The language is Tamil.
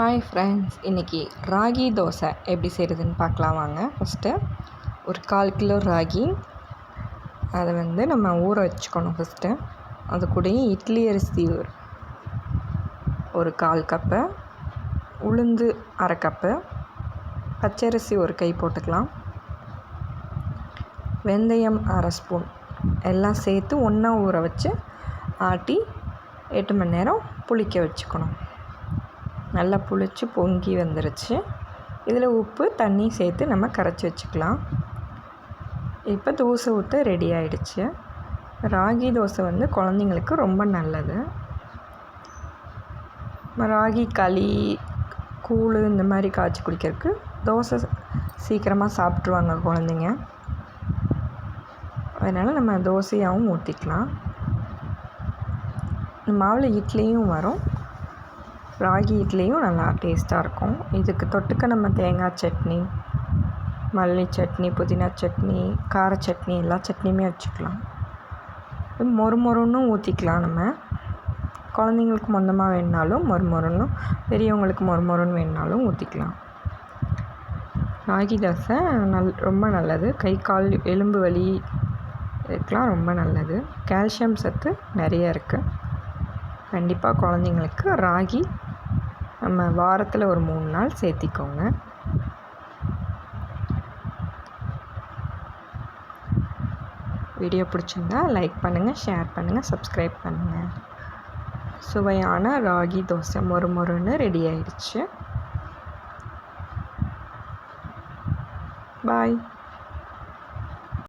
ஹாய் ஃப்ரெண்ட்ஸ் இன்றைக்கி ராகி தோசை எப்படி செய்கிறதுன்னு பார்க்கலாம் வாங்க. ஃபஸ்ட்டு ஒரு கால் கிலோ ராகி. அதை வந்து நம்ம ஊற வச்சுக்கணும் ஃபஸ்ட்டு அது கூடயும் இட்லி அரிசி ஒரு கால் கப்பு உளுந்து அரை கப்பு பச்சரிசி ஒரு கை போட்டுக்கலாம். வெந்தயம் அரை ஸ்பூன் எல்லாம் சேர்த்து ஒன்றா ஊற வச்சு ஆட்டி எட்டு மணி நேரம் புளிக்க வச்சுக்கணும். நல்லா புளிச்சு பொங்கி வந்துருச்சு. இதில் உப்பு தண்ணி சேர்த்து நம்ம கரைச்சி வச்சுக்கலாம். இப்போ தோசை ஊற்ற ரெடி ஆகிடுச்சு ராகி தோசை வந்து குழந்தைங்களுக்கு ரொம்ப நல்லது. ராகி களி கூழ் இந்த மாதிரி காய்ச்சி குடிக்கிறதுக்கு தோசை சீக்கிரமாக சாப்பிட்ருவாங்க குழந்தைங்க. அதனால் நம்ம தோசையாகவும் ஊற்றிக்கலாம் மாவில் இட்லியும் வரும். ராகி இட்லியும் நல்லா டேஸ்ட்டாக இருக்கும். இதுக்கு தொட்டுக்க நம்ம தேங்காய் சட்னி மல்லி சட்னி புதினா சட்னி கார சட்னி எல்லா சட்னியுமே வச்சுக்கலாம். மொறு மொறுன்னு ஊற்றிக்கலாம் நம்ம. குழந்தைங்களுக்கு மொந்தமாக வேணுனாலும் மொறு மொறுன்னு பெரியவங்களுக்கு மொறு மொறுன்னு வேணுனாலும் ஊற்றிக்கலாம் ராகி தோசை நல் ரொம்ப நல்லது. கை கால் எலும்பு வலி இதுக்கெலாம் ரொம்ப நல்லது. கால்சியம் சத்து நிறைய இருக்குது கண்டிப்பாக குழந்தைங்களுக்கு ராகி நம்ம வாரத்தில் ஒரு மூணு நாள் சேர்த்திக்கோங்க. வீடியோ பிடிச்சிருந்தா லைக் பண்ணுங்கள் ஷேர் பண்ணுங்கள் சப்ஸ்கிரைப் பண்ணுங்கள் சுவையான ராகி தோசை மொறு மொறுன்னு ரெடி ஆயிடுச்சு. பாய்.